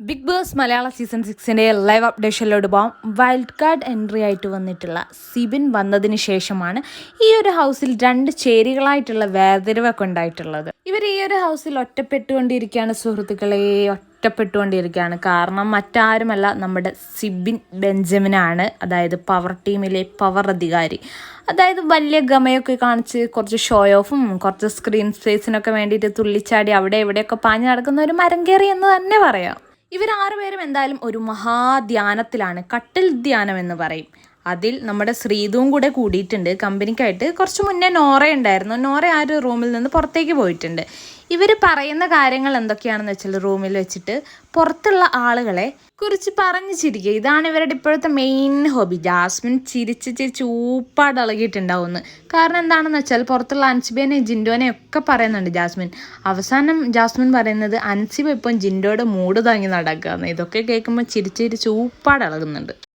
Big boss മലയാള season സിക്സിന്റെ live അപ്ഡേഷനിലോട്ട് പോകാം വൈൽഡ് കാർഡ് എൻട്രി ആയിട്ട് വന്നിട്ടുള്ള സിബിൻ വന്നതിന് ശേഷമാണ് ഈ ഒരു ഹൗസിൽ രണ്ട് ചേരികളായിട്ടുള്ള വേർതിരിവൊക്കെ ഉണ്ടായിട്ടുള്ളത്. ഇവർ ഈ ഒരു ഹൗസിൽ ഒറ്റപ്പെട്ടുകൊണ്ടിരിക്കുകയാണ് സുഹൃത്തുക്കളെ ഒറ്റപ്പെട്ടുകൊണ്ടിരിക്കുകയാണ്. കാരണം മറ്റാരുമല്ല നമ്മുടെ സിബിൻ ബെഞ്ചമിനാണ് അതായത് പവർ ടീമിലെ പവർ അധികാരി. അതായത് വലിയ ഗമയൊക്കെ കാണിച്ച് കുറച്ച് ഷോ ഓഫും കുറച്ച് സ്ക്രീൻ സ്പേസിനൊക്കെ വേണ്ടിയിട്ട് തുള്ളിച്ചാടി അവിടെ ഇവിടെയൊക്കെ പാഞ്ഞു നടക്കുന്ന ഒരു മരം കയറി എന്ന് തന്നെ പറയാം. ഇവർ ആറുപേരും എന്തായാലും ഒരു മഹാധ്യാനത്തിലാണ്. കട്ടിൽ ധ്യാനം എന്ന് പറയും. അതിൽ നമ്മുടെ ശ്രീതുവും കൂടെ കൂടിയിട്ടുണ്ട്. കമ്പനിക്കായിട്ട് കുറച്ച് മുന്നേ നോറ ഉണ്ടായിരുന്നു. നോറ ആ ഒരു റൂമിൽ നിന്ന് പുറത്തേക്ക് പോയിട്ടുണ്ട്. ഇവർ പറയുന്ന കാര്യങ്ങൾ എന്തൊക്കെയാണെന്ന് വെച്ചാൽ റൂമിൽ വെച്ചിട്ട് പുറത്തുള്ള ആളുകളെ കുറിച്ച് പറഞ്ഞു ചിരിക്കുക. ഇതാണ് ഇവരുടെ ഇപ്പോഴത്തെ മെയിൻ ഹോബി ജാസ്മിൻ ചിരിച്ച് ചിരിച്ച് ഊപ്പാട് ഇളകിയിട്ടുണ്ടാവുമെന്ന് കാരണം എന്താണെന്ന് വെച്ചാൽ പുറത്തുള്ള അൻസിബേനെ ജിൻഡോനെ ഒക്കെ പറയുന്നുണ്ട് ജാസ്മിൻ. അവസാനം ജാസ്മിൻ പറയുന്നത് അൻസിബ ഇപ്പം ജിൻഡോയുടെ മൂട് താങ്ങി നടക്കുകയെന്ന് ഇതൊക്കെ കേൾക്കുമ്പോൾ ചിരിച്ച് ചിരിച്ച് ഊപ്പാട് ഇളകുന്നുണ്ട്